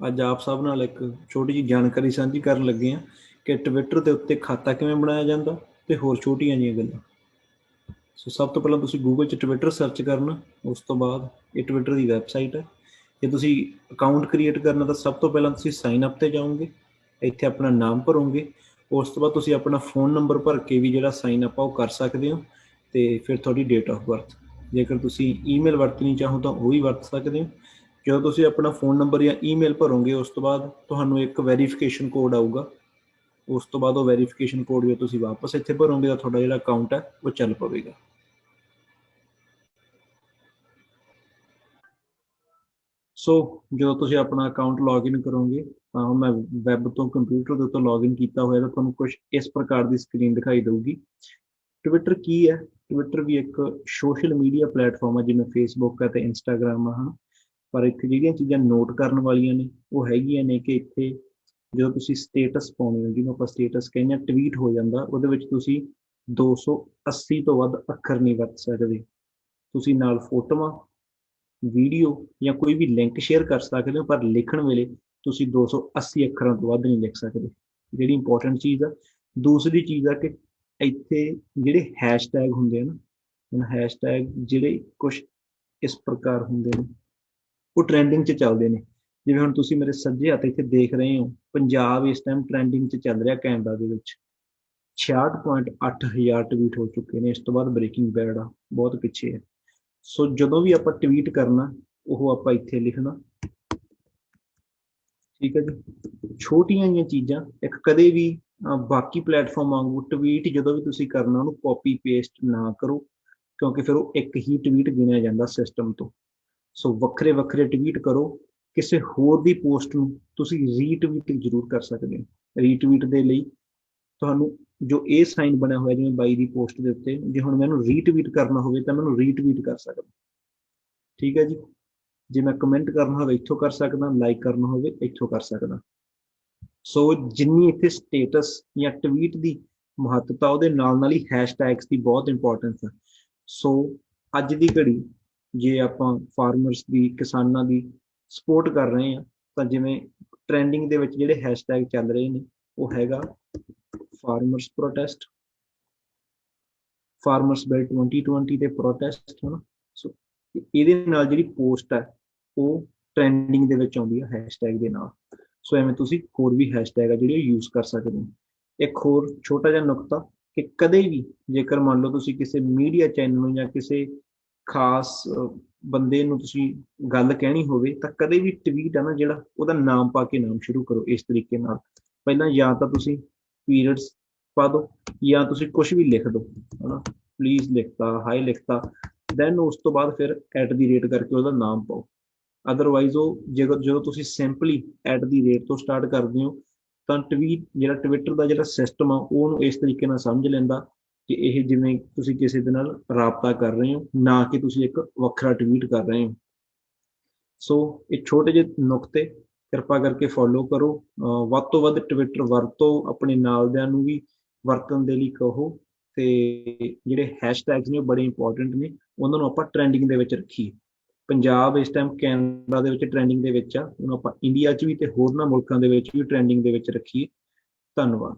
ਅੱਜ ਆਪ ਸਭ ਨਾਲ ਇੱਕ ਛੋਟੀ ਜਿਹੀ ਜਾਣਕਾਰੀ ਸਾਂਝੀ ਕਰਨ ਲੱਗੇ ਹਾਂ ਕਿ ਟਵਿੱਟਰ ਦੇ ਉੱਤੇ ਖਾਤਾ ਕਿਵੇਂ ਬਣਾਇਆ ਜਾਂਦਾ ਤੇ ਹੋਰ ਛੋਟੀਆਂ ਜਿਹੀਆਂ ਗੱਲਾਂ। ਸੋ ਸਭ ਤੋਂ ਪਹਿਲਾਂ ਤੁਸੀਂ ਗੂਗਲ 'ਚ ਟਵਿੱਟਰ ਸਰਚ ਕਰਨਾ, ਉਸ ਤੋਂ ਬਾਅਦ ਇਹ ਟਵਿੱਟਰ ਦੀ ਵੈਬਸਾਈਟ ਹੈ। ਜੇ ਤੁਸੀਂ ਅਕਾਊਂਟ ਕ੍ਰੀਏਟ ਕਰਨਾ ਤਾਂ ਸਭ ਤੋਂ ਪਹਿਲਾਂ ਤੁਸੀਂ ਸਾਈਨ ਅਪ ਤੇ ਜਾਓਗੇ, ਇੱਥੇ ਆਪਣਾ ਨਾਮ ਭਰੋਗੇ, ਉਸ ਤੋਂ ਬਾਅਦ ਤੁਸੀਂ ਆਪਣਾ ਫੋਨ ਨੰਬਰ ਭਰ ਕੇ ਵੀ ਜਿਹੜਾ ਸਾਈਨ ਅਪ ਆ ਉਹ ਕਰ ਸਕਦੇ ਹੋ ਤੇ ਫਿਰ ਤੁਹਾਡੀ ਡੇਟ ਆਫ ਬਰਥ ਜੇਕਰ ਤੁਸੀਂ ਈਮੇਲ ਵਰਤਣੀ ਚਾਹੋ ਤਾਂ ਉਹ ਵੀ ਵਰਤ ਸਕਦੇ ਹੋ। ਜਦੋਂ ਤੁਸੀਂ ਆਪਣਾ ਫੋਨ ਨੰਬਰ ਜਾਂ ਈਮੇਲ ਭਰੋਗੇ, ਉਸ ਤੋਂ ਬਾਅਦ ਤੁਹਾਨੂੰ ਇੱਕ ਵੈਰੀਫਿਕੇਸ਼ਨ ਕੋਡ ਆਊਗਾ। ਉਸ ਤੋਂ ਬਾਅਦ ਉਹ ਵੈਰੀਫਿਕੇਸ਼ਨ ਕੋਡ ਜੇ ਤੁਸੀਂ ਵਾਪਸ ਇੱਥੇ ਭਰੋਗੇ, ਤਾਂ ਤੁਹਾਡਾ ਜਿਹੜਾ ਅਕਾਊਂਟ ਹੈ, ਉਹ ਚੱਲ ਪਵੇਗਾ। ਸੋ ਜਦੋਂ ਤੁਸੀਂ ਆਪਣਾ ਅਕਾਊਂਟ ਲੌਗਇਨ ਕਰੋਗੇ, ਤਾਂ ਮੈਂ ਵੈਬ ਤੋਂ ਕੰਪਿਊਟਰ ਦੇ ਉੱਤੇ ਲੌਗਇਨ ਕੀਤਾ ਹੋਇਆ, ਤਾਂ ਤੁਹਾਨੂੰ ਕੁਝ ਇਸ ਪ੍ਰਕਾਰ ਦੀ ਸਕਰੀਨ ਦਿਖਾਈ ਦੇਊਗੀ। ਟਵਿੱਟਰ ਕੀ ਹੈ? ਟਵਿੱਟਰ ਵੀ ਇੱਕ ਸੋਸ਼ਲ ਮੀਡੀਆ ਪਲੇਟਫਾਰਮ ਹੈ, ਜਿਵੇਂ ਫੇਸਬੁੱਕ ਹੈ ਤੇ ਇੰਸਟਾਗ੍ਰam ਆ ਹਨ? ਪਰ ਇੱਥੇ ਜਿਹੜੀਆਂ ਚੀਜ਼ਾਂ ਨੋਟ ਕਰਨ ਵਾਲੀਆਂ ਨੇ, ਉਹ ਹੈਗੀਆਂ ਨੇ ਕਿ ਇੱਥੇ ਜਦੋਂ ਤੁਸੀਂ ਸਟੇਟਸ ਪਾਉਣੇ ਹੋ ਜਿਹਨੂੰ ਆਪਾਂ ਸਟੇਟਸ ਕਹਿੰਦੇ ਆ ਟਵੀਟ ਹੋ ਜਾਂਦਾ, ਉਹਦੇ ਵਿੱਚ ਤੁਸੀਂ 280 ਤੋਂ ਵੱਧ ਅੱਖਰ ਨਹੀਂ ਵਰਤ ਸਕਦੇ। ਤੁਸੀਂ ਨਾਲ ਫੋਟੋਆਂ ਵੀਡੀਓ ਜਾਂ ਕੋਈ ਵੀ ਲਿੰਕ ਸ਼ੇਅਰ ਕਰ ਸਕਦੇ ਹੋ, ਪਰ ਲਿਖਣ ਵੇਲੇ ਤੁਸੀਂ 280 ਅੱਖਰਾਂ ਤੋਂ ਵੱਧ ਨਹੀਂ ਲਿਖ ਸਕਦੇ। ਜਿਹੜੀ ਇੰਪੋਰਟੈਂਟ ਚੀਜ਼ ਆ। ਦੂਸਰੀ ਚੀਜ਼ ਆ ਕਿ ਇੱਥੇ ਜਿਹੜੇ ਹੈਸ਼ਟੈਗ ਹੁੰਦੇ ਆ ਨਾ, ਹੁਣ ਹੈਸ਼ਟੈਗ ਜਿਹੜੇ ਕੁਝ ਇਸ ਪ੍ਰਕਾਰ ਹੁੰਦੇ ਨੇ ਉਹ ਟ੍ਰੈਂਡਿੰਗ 'ਚ ਚੱਲਦੇ ਨੇ। ਜਿਵੇਂ ਹੁਣ ਤੁਸੀਂ ਮੇਰੇ ਸੱਜੇ ਹੱਥ ਇੱਥੇ ਦੇਖ ਰਹੇ ਹੋ, ਪੰਜਾਬ ਇਸ ਟਾਈਮ ਟ੍ਰੈਂਡਿੰਗ 'ਚ ਚੱਲ ਰਿਹਾ ਕੈਨੇਡਾ ਦੇ ਵਿੱਚ। 66.8 ਹਜ਼ਾਰ ਟਵੀਟ ਹੋ ਚੁੱਕੇ ਨੇ, ਇਸ ਤੋਂ ਬਾਅਦ ਬ੍ਰੇਕਿੰਗ ਬੈਡ ਆ, ਬਹੁਤ ਪਿੱਛੇ ਹੈ ਸੋ ਜਦੋਂ ਵੀ ਆਪਾਂ ਟਵੀਟ ਕਰਨਾ, ਉਹ ਆਪਾਂ ਇੱਥੇ ਲਿਖਣਾ। ਠੀਕ ਹੈ ਜੀ? ਛੋਟੀਆਂ ਜੀਆਂ ਚੀਜ਼ਾਂ, ਇੱਕ ਕਦੇ ਵੀ ਬਾਕੀ ਪਲੇਟਫਾਰਮ ਵਾਂਗੂ ਟਵੀਟ ਜਦੋਂ ਵੀ ਤੁਸੀਂ ਕਰਨਾ, ਉਹਨੂੰ ਕਾਪੀ ਪੇਸਟ ਨਾ ਕਰੋ, ਕਿਉਂਕਿ ਫਿਰ ਉਹ ਇੱਕ ਹੀ ਟਵੀਟ ਗਿਣਿਆ ਜਾਂਦਾ ਸਿਸਟਮ ਤੋਂ। ਸੋ ਵੱਖਰੇ ਵੱਖਰੇ ਟਵੀਟ ਕਰੋ, ਕਿਸੇ ਹੋਰ ਦੀ ਪੋਸਟ ਨੂੰ ਤੁਸੀਂ ਰੀਟਵੀਟ ਜ਼ਰੂਰ ਕਰ ਸਕਦੇ ਹੋ। ਰੀਟਵੀਟ ਦੇ ਲਈ ਤੁਹਾਨੂੰ ਜੋ ਇਹ ਸਾਈਨ ਬਣਿਆ ਹੋਇਆ ਜਿਵੇਂ ਬਾਈ ਦੀ ਪੋਸਟ ਦੇ ਉੱਤੇ, ਜੇ ਹੁਣ ਮੈਨੂੰ ਰੀਟਵੀਟ ਕਰਨਾ ਹੋਵੇ ਤਾਂ ਮੈਨੂੰ ਰੀਟਵੀਟ ਕਰ ਸਕਦਾ ਠੀਕ ਹੈ ਜੀ? ਜੇ ਮੈਂ ਕਮੈਂਟ ਕਰਨਾ ਹੋਵੇ, ਇੱਥੋਂ ਕਰ ਸਕਦਾ ਲਾਈਕ ਕਰਨਾ ਹੋਵੇ, ਇੱਥੋਂ ਕਰ ਸਕਦਾ। ਸੋ ਜਿੰਨੀ ਇੱਥੇ ਸਟੇਟਸ ਜਾਂ ਟਵੀਟ ਦੀ ਮਹੱਤਤਾ, ਉਹਦੇ ਨਾਲ ਨਾਲ ਹੀ ਹੈਸ਼ਟੈਗਸ ਦੀ ਬਹੁਤ ਇੰਪੋਰਟੈਂਸ ਹੈ ਸੋ ਅੱਜ ਦੀ ਘੜੀ ਜੇ ਆਪਾਂ ਫਾਰਮਰਸ ਦੀ, ਕਿਸਾਨਾਂ ਦੀ ਸਪੋਰਟ ਕਰ ਰਹੇ ਆ ਤਾਂ ਜਿਵੇਂ ਟ੍ਰੈਂਡਿੰਗ ਦੇ ਵਿੱਚ ਜਿਹੜੇ ਹੈਸ਼ਟੈਗ ਚੱਲ ਰਹੇ ਨੇ, ਉਹ ਹੈਗਾ ਫਾਰਮਰਸ ਪ੍ਰੋਟੈਸਟ ਫਾਰਮਰਸ ਬਿਲ 2020 ਦੇ ਪ੍ਰੋਟੈਸਟ ਹਨ? ਸੋ ਇਹਦੇ ਨਾਲ ਜਿਹੜੀ ਪੋਸਟ ਹੈ, ਉਹ ਟ੍ਰੈਂਡਿੰਗ ਦੇ ਵਿੱਚ ਆਉਂਦੀ ਹੈ ਹੈਸ਼ਟੈਗ ਦੇ ਨਾਲ। ਸੋ ਐਵੇਂ ਤੁਸੀਂ ਹੋਰ ਵੀ ਹੈਸ਼ਟੈਗ ਆ ਜਿਹੜੇ ਯੂਜ਼ ਕਰ ਸਕਦੇ ਹੋ। ਇੱਕ ਹੋਰ ਛੋਟਾ ਜਿਹਾ ਨੁਕਤਾ ਕਿ ਕਦੇ ਵੀ ਜੇਕਰ ਮੰਨ ਲਓ ਤੁਸੀਂ ਕਿਸੇ ਮੀਡੀਆ ਚੈਨਲ ਨੂੰ ਜਾਂ ਕਿਸੇ ਖਾਸ ਬੰਦੇ ਨੂੰ ਤੁਸੀਂ ਗੱਲ ਕਹਿਣੀ ਹੋਵੇ ਤਾਂ ਕਦੇ ਵੀ ਟਵੀਟ ਆ ਨਾ ਜਿਹੜਾ ਉਹਦਾ ਨਾਮ ਪਾ ਕੇ ਨਾਮ ਸ਼ੁਰੂ ਕਰੋ ਇਸ ਤਰੀਕੇ ਨਾਲ। ਪਹਿਲਾਂ ਜਾਂ ਤਾਂ ਤੁਸੀਂ ਪੀਰੀਅਡਸ ਪਾ ਦਿਓ ਜਾਂ ਤੁਸੀਂ ਕੁਝ ਵੀ ਲਿਖ ਦਿਓ, ਹਨਾ। ਪਲੀਜ਼ ਲਿਖਤਾ ਹਾਈ ਲਿਖਤਾ ਦੈਨ ਉਸ ਤੋਂ ਬਾਅਦ ਫਿਰ ਐਟ ਦੀ ਰੇਟ ਕਰਕੇ ਉਹਦਾ ਨਾਮ ਪਾਓ। ਅਦਰਵਾਈਜ਼ ਉਹ ਜੇਕਰ ਜਦੋਂ ਤੁਸੀਂ ਸਿੰਪਲੀ ਐਟ ਦੀ ਰੇਟ ਤੋਂ ਸਟਾਰਟ ਕਰਦੇ ਹੋ ਤਾਂ ਟਵੀਟ ਜਿਹੜਾ ਟਵਿੱਟਰ ਦਾ ਜਿਹੜਾ ਸਿਸਟਮ ਆ ਉਹਨੂੰ ਇਸ ਤਰੀਕੇ ਨਾਲ ਸਮਝ ਲੈਂਦਾ ਕਿ ਇਹ ਜਿਵੇਂ ਤੁਸੀਂ ਕਿਸੇ ਦੇ ਨਾਲ ਰਾਬਤਾ ਕਰ ਰਹੇ ਹੋ, ਨਾ ਕਿ ਤੁਸੀਂ ਇੱਕ ਵੱਖਰਾ ਟਵੀਟ ਕਰ ਰਹੇ ਹੋ। ਸੋ ਇਹ ਛੋਟੇ ਜਿਹੇ ਨੁਕਤੇ, ਕਿਰਪਾ ਕਰਕੇ ਫੋਲੋ ਕਰੋ। ਵੱਧ ਤੋਂ ਵੱਧ ਟਵਿੱਟਰ ਵਰਤੋ, ਆਪਣੇ ਨਾਲਦਿਆਂ ਨੂੰ ਵੀ ਵਰਤਣ ਦੇ ਲਈ ਕਹੋ। ਤੇ ਜਿਹੜੇ ਹੈਸ਼ਟੈਗਸ ਨੇ ਉਹ ਬੜੇ ਇੰਪੋਰਟੈਂਟ ਨੇ, ਉਹਨਾਂ ਨੂੰ ਆਪਾਂ ਟ੍ਰੈਂਡਿੰਗ ਦੇ ਵਿੱਚ ਰੱਖੀਏ। ਪੰਜਾਬ ਇਸ ਟਾਈਮ ਕੈਨੇਡਾ ਦੇ ਵਿੱਚ ਟ੍ਰੈਂਡਿੰਗ ਦੇ ਵਿੱਚ ਆ, ਉਹਨੂੰ ਆਪਾਂ ਇੰਡੀਆ 'ਚ ਵੀ ਤੇ ਹੋਰਨਾਂ ਮੁਲਕਾਂ ਦੇ ਵਿੱਚ ਵੀ ਟ੍ਰੈਂਡਿੰਗ ਦੇ ਵਿੱਚ ਰੱਖੀਏ। ਧੰਨਵਾਦ।